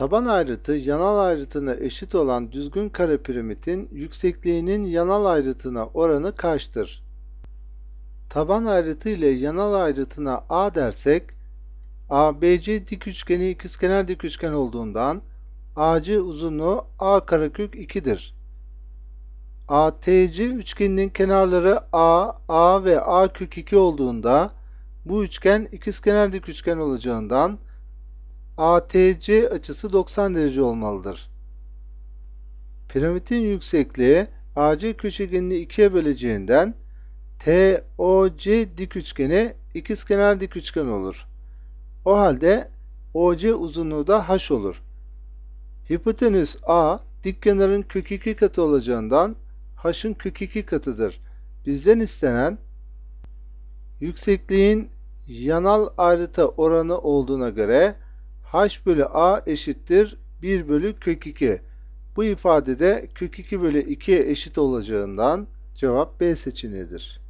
Taban ayrıtı yanal ayrıtına eşit olan düzgün kare piramidin yüksekliğinin yanal ayrıtına oranı kaçtır? Taban ayrıtı ile yanal ayrıtına A dersek, ABC dik üçgeni ikizkenar dik üçgen olduğundan AC uzunluğu A karekök 2'dir. ATC üçgeninin kenarları A, A ve A kök 2 olduğunda bu üçgen ikizkenar dik üçgen olacağından ATC açısı 90 derece olmalıdır. Piramidin yüksekliği AC köşegenini ikiye böleceğinden TOC dik üçgeni ikizkenar dik üçgen olur. O halde OC uzunluğu da h olur. Hipotenüs A dik kenarın kök 2 katı olacağından h'ın kök 2 katıdır. Bizden istenen yüksekliğin yanal ayrıta oranı olduğuna göre h bölü a eşittir 1 bölü kök 2. Bu ifadede kök 2 bölü 2'ye eşit olacağından cevap B seçeneğidir.